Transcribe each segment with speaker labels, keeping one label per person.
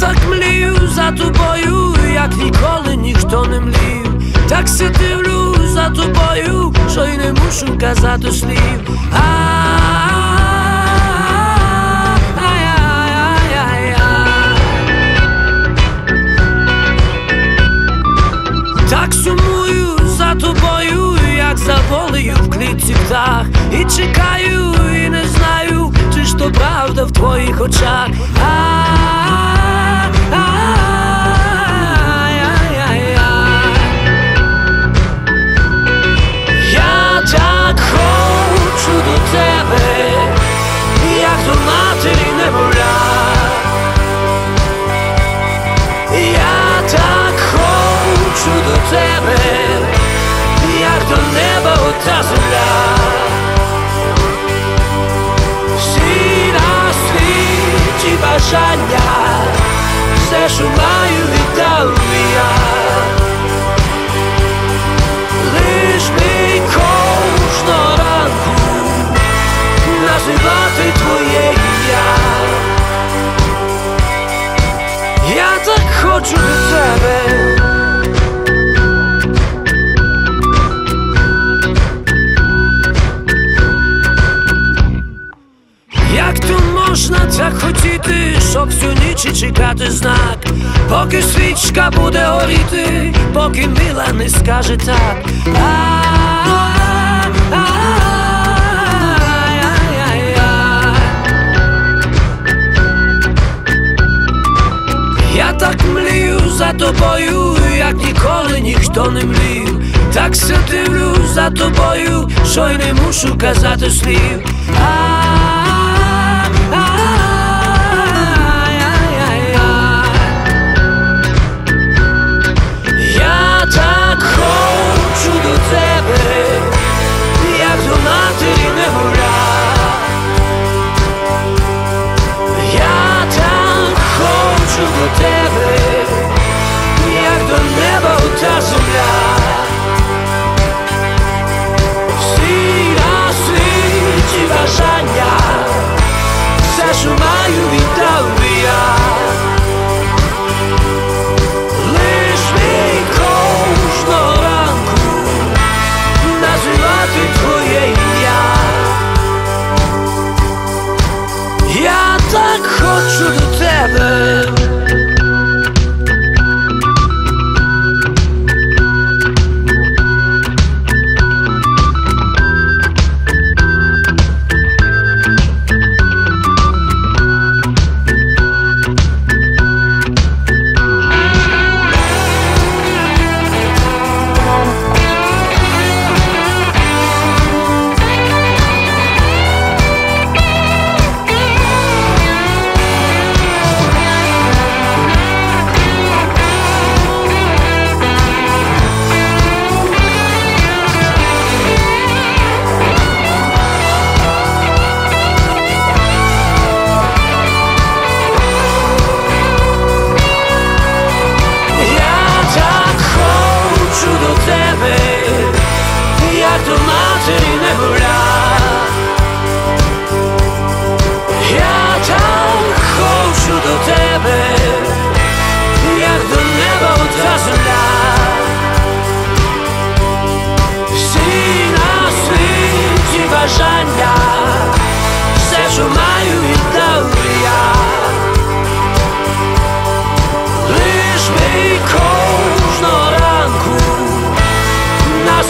Speaker 1: так млію за тобою, як ніколи ніхто не млів. Так се дивлю за тобою, що й не мушу казати слів. Так сумую за тобою, як за волею в клітці птах. І чекаю, і не знаю, чи ж то правда в твоїх очах. Тебе, як до неба ота земля. Всі на світі бажання, Як то можна так хотіти, щоб всю ніч чекати знак, поки свічка буде горіти, поки мила не скаже так. Я так млію за тобою, як ніколи ніхто не млів. Так се дивлю за тобою, що й не мушу казати слів. magic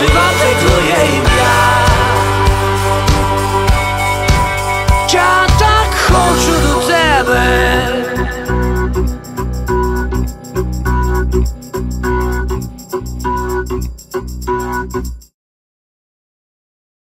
Speaker 1: Zywam się tu jej